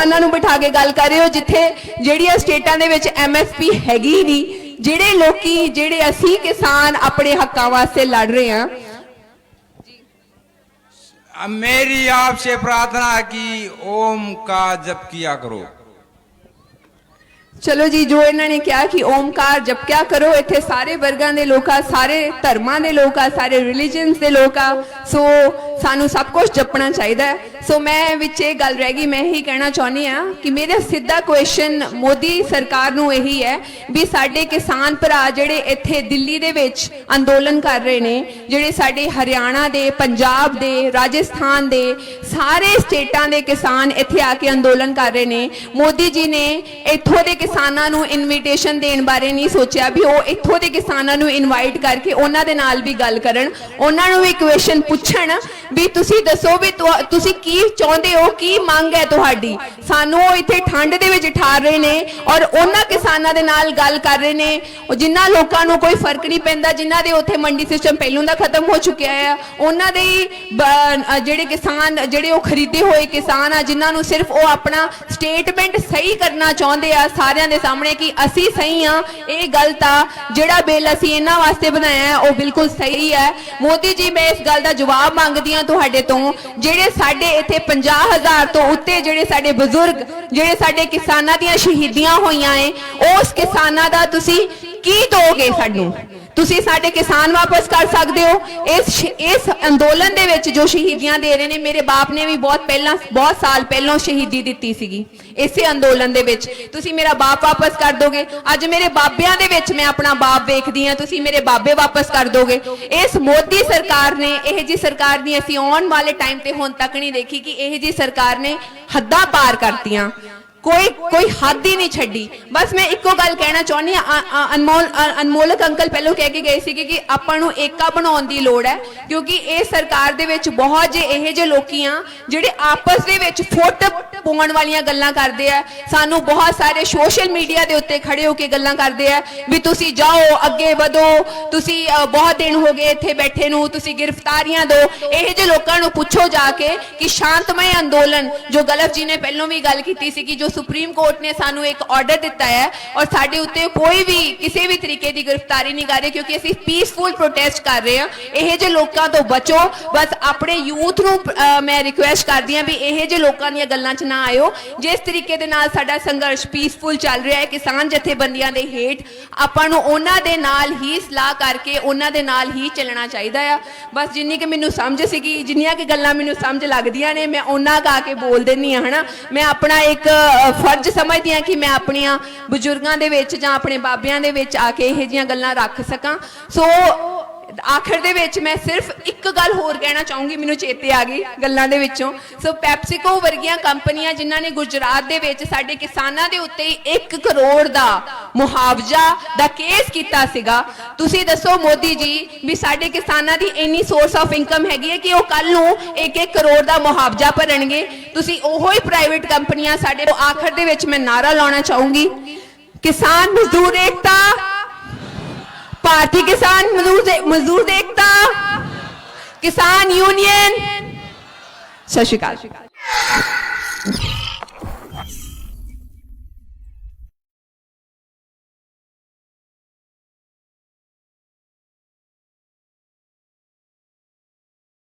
ਕਿਸਾਨਾਂ ਨੂੰ ਬਿਠਾ ਕੇ ਗੱਲ ਕਰ ਰਹੇ ਹੋ ਜਿੱਥੇ ਜਿਹੜੀਆਂ ਸਟੇਟਾਂ ਦੇ ਵਿੱਚ ਐਮਐਸਪੀ ਹੈਗੀ ਹੀ ਨਹੀਂ ਜਿਹੜੇ ਲੋਕੀ ਜਿਹੜੇ ਅਸੀਂ ਕਿਸਾਨ ਆਪਣੇ ਹੱਕਾਂ ਵਾਸਤੇ ਲੜ ਰਹੇ ਹਾਂ अब मेरी आपसे प्रार्थना है कि ओम का जप किया करो ਚਲੋ ਜੀ ਜੋ ਇਹਨਾਂ ਨੇ ਕਿਹਾ ਕਿ ਓਮਕਾਰ ਜਪਕਿਆ ਕਰੋ ਇੱਥੇ ਸਾਰੇ ਵਰਗਾਂ ਦੇ ਲੋਕ ਆ ਸਾਰੇ ਧਰਮਾਂ ਦੇ ਲੋਕ ਆ ਸਾਰੇ ਰਿਲੀਜੀਅਨਸ ਦੇ ਲੋਕ ਆ ਸੋ ਸਾਨੂੰ ਸਭ ਕੁਝ ਜਪਣਾ ਚਾਹੀਦਾ ਹੈ। ਸੋ ਮੈਂ ਵਿੱਚ ਇਹ ਗੱਲ ਰਹਿ ਗਈ, ਮੈਂ ਇਹੀ ਕਹਿਣਾ ਚਾਹੁੰਦੀ ਆ ਕਿ ਮੇਰਾ ਸਿੱਧਾ ਕੁਐਸਚਨ ਮੋਦੀ ਸਰਕਾਰ ਨੂੰ ਇਹੀ ਹੈ ਵੀ ਸਾਡੇ ਕਿਸਾਨ ਭਰਾ ਜਿਹੜੇ ਇੱਥੇ ਦਿੱਲੀ ਦੇ ਵਿੱਚ ਅੰਦੋਲਨ ਕਰ ਰਹੇ ਨੇ, ਜਿਹੜੇ ਸਾਡੇ ਹਰਿਆਣਾ ਦੇ, ਪੰਜਾਬ ਦੇ, ਰਾਜਸਥਾਨ ਦੇ ਸਾਰੇ ਸਟੇਟਾਂ ਦੇ ਕਿਸਾਨ ਇੱਥੇ ਆ ਕੇ ਅੰਦੋਲਨ ਕਰ ਰਹੇ ਨੇ। ਮੋਦੀ ਜੀ ਨੇ ਇੱਥੋਂ ਦੇ ਕਿਸਾਨਾਂ ਨੂੰ ਇਨਵੀਟੇਸ਼ਨ ਦੇਣ ਬਾਰੇ ਨਹੀਂ ਸੋਚਿਆ ਵੀ ਉਹ ਇੱਥੋਂ ਦੇ ਕਿਸਾਨਾਂ ਨੂੰ ਇਨਵਾਈਟ ਕਰਕੇ ਉਹਨਾਂ ਦੇ ਨਾਲ ਵੀ ਗੱਲ ਕਰਨ। ਉਹਨਾਂ ਨੂੰ ਵੀ ਕੁਐਸਚਨ ਪੁੱਛਣ ਵੀ ਤੁਸੀਂ ਦੱਸੋ ਵੀ ਤੁਹਾ- ਤੁਸੀਂ ਕੀ ਚਾਹੁੰਦੇ ਹੋ ਕੀ ਮੰਗ ਹੈ ਤੁਹਾਡੀ? ਸਾਨੂੰ ਉਹ ਇੱਥੇ ਠੰਡ ਦੇ ਵਿੱਚ ਠਾਰ ਰਹੇ ਨੇ ਔਰ ਉਹਨਾਂ ਕਿਸਾਨਾਂ ਦੇ ਨਾਲ ਗੱਲ ਕਰ ਰਹੇ ਨੇ। ਉਹ ਜਿਨ੍ਹਾਂ ਲੋਕਾਂ ਨੂੰ ਕੋਈ ਫ਼ਰਕ ਨਹੀਂ ਪੈਂਦਾ ਜਿਨ੍ਹਾਂ ਦੇ ਉੱਥੇ ਮੰਡੀ ਸਿਸਟਮ ਪਹਿਲੋਂ ਦਾ ਖਤਮ ਹੋ ਚੁੱਕਿਆ ਹੈ ਉਹਨਾਂ ਦੇ ਹੀ ਬ- ਅ, ਜਿਹੜੇ ਕਿਸਾਨ ਜਿਹੜੇ ਉਹ ਖਰੀਦੇ ਹੋਏ ਕਿਸਾਨ ਆ ਜਿਨ੍ਹਾਂ ਨੂੰ ਸਿਰਫ ਉਹ ਆਪਣਾ ਸਟੇਟਮੈਂਟ ਸਹੀ ਕਰਨਾ ਚਾਹੁੰਦੇ ਆ ਸਾਰਿਆਂ ਦੇ ਸਾਹਮਣੇ ਕਿ ਅਸੀਂ ਸਹੀ ਆ। ਇਹ ਗਲਤ ਆ ਜਿਹੜਾ ਬਿੱਲ ਅਸੀਂ ਇਹਨਾਂ ਵਾਸਤੇ ਬਣਾਇਆ ਹੈ ਉਹ ਬਿਲਕੁਲ ਸਹੀ ਹੈ। ਮੋਦੀ ਜੀ ਮੈਂ ਇਸ ਗੱਲ ਦਾ ਜਵਾਬ ਮੰਗਦੀ ਆ ਤੁਹਾਡੇ ਤੋਂ, ਜਿਹੜੇ ਸਾਡੇ ਇੱਥੇ 50000 ਤੋਂ ਉੱਤੇ ਜਿਹੜੇ ਸਾਡੇ ਬਜ਼ੁਰਗ, ਜਿਹੜੇ ਸਾਡੇ ਕਿਸਾਨਾਂ ਦੀਆਂ ਸ਼ਹੀਦੀਆਂ ਹੋਈਆਂ ਏ, ਉਸ ਕਿਸਾਨਾਂ ਦਾ ਤੁਸੀਂ ਕੀ ਦੋਗੇ ਸਾਨੂੰ? ਤੁਸੀਂ ਸਾਡੇ ਕਿਸਾਨ ਵਾਪਸ ਕਰ ਸਕਦੇ ਹੋ। ਇਸ ਇਸ ਅੰਦੋਲਨ ਦੇ ਵਿੱਚ ਜੋ ਸ਼ਹੀਦੀਆਂ ਦੇ ਰਹੇ ਨੇ, ਮੇਰੇ ਬਾਪ ਨੇ ਵੀ ਬਹੁਤ ਪਹਿਲਾਂ, ਬਹੁਤ ਸਾਲ ਪਹਿਲਾਂ ਸ਼ਹੀਦੀ ਦਿੱਤੀ ਸੀਗੀ। ਇਸੇ ਅੰਦੋਲਨ ਦੇ ਵਿੱਚ ਤੁਸੀਂ ਮੇਰਾ ਬਾਪ ਵਾਪਸ ਕਰ ਦੋਗੇ। ਅੱਜ ਮੇਰੇ ਬਾਬਿਆਂ ਦੇ ਵਿੱਚ ਮੈਂ ਆਪਣਾ ਬਾਪ ਵੇਖਦੀ ਆ ਤੁਸੀਂ ਮੇਰੇ ਬਾਬੇ ਵਾਪਸ ਕਰ ਦੋਗੇ। ਇਸ ਮੋਦੀ ਸਰਕਾਰ ਨੇ, ਇਹ ਜੀ ਸਰਕਾਰ ਦੀ ਅਸੀਂ ਆਉਣ ਵਾਲੇ ਟਾਈਮ ਤੇ ਹੁਣ ਤੱਕ ਨਹੀਂ ਦੇਖੀ ਕਿ ਇਹ ਜੀ ਸਰਕਾਰ ਨੇ ਹੱਦਾਂ ਪਾਰ ਕਰਤੀਆਂ। ਕੋਈ ਕੋਈ ਹੱਦ ਹੀ ਨਹੀਂ ਛੱਡੀ। ਬਸ ਮੈਂ ਇੱਕੋ ਗੱਲ ਕਹਿਣਾ ਚਾਹੁੰਦੀ ਆ ਅਨਮੋਲ ਅਨਮੋਲਕ ਅੰਕਲ ਪਹਿਲਾਂ ਕਹਿ ਕੇ ਗਏ ਸੀਗੇ ਕਿ ਆਪਾਂ ਨੂੰ ਏਕਾ ਬਣਾਉਣ ਦੀ ਲੋੜ ਹੈ, ਕਿਉਂਕਿ ਇਹ ਸਰਕਾਰ ਦੇ ਵਿੱਚ ਬਹੁਤ ਜੇ ਇਹੋ ਜਿਹੇ ਲੋਕੀ ਆ, ਜਿਹੜੇ ਆਪਸ ਦੇ ਵਿੱਚ ਫੁੱਟ ਪਾਉਣ ਵਾਲੀਆਂ ਗੱਲਾਂ ਕਰਦੇ ਆ। ਸਾਨੂੰ ਬਹੁਤ ਸਾਰੇ ਸੋਸ਼ਲ ਮੀਡੀਆ ਦੇ ਉੱਤੇ ਖੜੇ ਹੋ ਕੇ ਗੱਲਾਂ ਕਰਦੇ ਆ, ਵੀ ਤੁਸੀਂ ਜਾਓ, ਅੱਗੇ ਵਧੋ, ਤੁਸੀਂ ਬਹੁਤ ਦਿਨ ਹੋ ਗਏ ਇੱਥੇ ਬੈਠੇ ਨੂੰ, ਤੁਸੀਂ ਗ੍ਰਿਫਤਾਰੀਆਂ ਦਿਓ। ਇਹੋ ਜਿਹੇ ਲੋਕਾਂ ਨੂੰ ਪੁੱਛੋ ਜਾ ਕੇ ਕਿ ਸ਼ਾਂਤਮਈ ਅੰਦੋਲਨ, ਜੋ ਗਲਤ ਜੀ ਨੇ ਪਹਿਲਾਂ ਵੀ ਗੱਲ ਕੀਤੀ ਸੀ ਕਿ ਜੋ ਸੁਪਰੀਮ ਕੋਰਟ ਨੇ ਸਾਨੂੰ ਇੱਕ ਆਰਡਰ ਦਿੱਤਾ ਹੈ ਔਰ ਸਾਡੇ ਉੱਤੇ ਕੋਈ ਵੀ, ਕਿਸੇ ਵੀ ਤਰੀਕੇ ਦੀ ਗ੍ਰਿਫਤਾਰੀ ਨਹੀਂ ਕਰ ਰਹੀ ਕਿਉਂਕਿ ਅਸੀਂ ਪੀਸਫੁਲ ਪ੍ਰੋਟੈਸਟ ਕਰ ਰਹੇ ਹਾਂ। ਇਹੋ ਜਿਹੇ ਲੋਕਾਂ ਤੋਂ ਬਚੋ। ਬਸ ਆਪਣੇ ਯੂਥ ਨੂੰ ਮੈਂ ਰਿਕੁਐਸਟ ਕਰਦੀ ਹਾਂ ਵੀ ਇਹੋ ਜਿਹੇ ਲੋਕਾਂ ਦੀਆਂ ਗੱਲਾਂ 'ਚ ਨਾ ਆਇਓ। ਜਿਸ ਤਰੀਕੇ ਦੇ ਨਾਲ ਸਾਡਾ ਸੰਘਰਸ਼ ਪੀਸਫੁਲ ਚੱਲ ਰਿਹਾ ਹੈ, ਕਿਸਾਨ ਜਥੇਬੰਦੀਆਂ ਦੇ ਹੇਠ, ਆਪਾਂ ਨੂੰ ਉਹਨਾਂ ਦੇ ਨਾਲ ਹੀ ਸਲਾਹ ਕਰਕੇ, ਉਹਨਾਂ ਦੇ ਨਾਲ ਹੀ ਚੱਲਣਾ ਚਾਹੀਦਾ ਆ। ਬਸ ਜਿੰਨੀ ਕਿ ਮੈਨੂੰ ਸਮਝ ਸੀਗੀ, ਜਿੰਨੀਆਂ ਕਿ ਗੱਲਾਂ ਮੈਨੂੰ ਸਮਝ ਲੱਗਦੀਆਂ ਨੇ, ਮੈਂ ਉਹਨਾਂ ਕਾ ਕੇ ਬੋਲ ਦਿੰਨੀ ਆ ਹਨਾ। ਮੈਂ ਆਪਣਾ ਇੱਕ ਫਰਜ਼ ਸਮਝਦੀ ਆ ਕਿ ਮੈਂ ਆਪਣੀਆਂ ਬਜ਼ੁਰਗਾਂ ਦੇ ਵਿੱਚ ਜਾਂ ਆਪਣੇ ਬਾਬਿਆਂ ਦੇ ਵਿੱਚ ਆ ਕੇ ਇਹੋ ਜਿਹੀਆਂ ਗੱਲਾਂ ਰੱਖ ਸਕਾਂ। ਸੋ ਆਖਰ ਦੇ ਵਿੱਚ ਮੈਂ ਸਿਰਫ ਇੱਕ ਗੱਲ ਹੋਰ ਕਹਿਣਾ ਚਾਹੂੰਗੀ, ਮੈਨੂੰ ਚੇਤੇ ਆ ਗਈ ਗੱਲਾਂ ਦੇ ਵਿੱਚੋਂ। ਸੋ ਪੈਪਸੀਕੋ ਵਰਗੀਆਂ ਕੰਪਨੀਆਂ ਜਿਨ੍ਹਾਂ ਨੇ ਗੁਜਰਾਤ ਦੇ ਵਿੱਚ ਸਾਡੇ ਕਿਸਾਨਾਂ ਦੇ ਉੱਤੇ 1 ਕਰੋੜ ਦਾ ਮੁਆਵਜ਼ਾ ਦਾ ਕੇਸ ਕੀਤਾ ਸੀਗਾ। ਤੁਸੀਂ ਦੱਸੋ ਮੋਦੀ ਜੀ ਵੀ ਸਾਡੇ ਕਿਸਾਨਾਂ ਦੀ ਇੰਨੀ ਸੋਰਸ ਆਫ ਇਨਕਮ ਹੈਗੀ ਹੈ ਕਿ ਉਹ ਕੱਲ ਨੂੰ 1-1 ਕਰੋੜ ਦਾ ਮੁਆਵਜ਼ਾ ਭਰਨਗੇ? ਤੁਸੀਂ ਉਹੋ ਹੀ ਪ੍ਰਾਈਵੇਟ ਕੰਪਨੀਆਂ ਸਾਡੇ ਆਖਰ ਦੇ ਵਿੱਚ ਮੈਂ ਨਾਰਾ ਲਾਉਣਾ ਚਾਹੂੰਗੀ। ਕਿਸਾਨ ਮਜ਼ਦੂਰ ਏਕਤਾ ਭਾਰਤੀ ਕਿਸਾਨ ਮਜ਼ਦੂਰ ਦੇ- ਮਜ਼ਦੂਰ ਏਕਤਾ ਕਿਸਾਨ ਯੂਨੀਅਨ ਸਤਿ ਸ਼੍ਰੀ ਅਕਾਲ।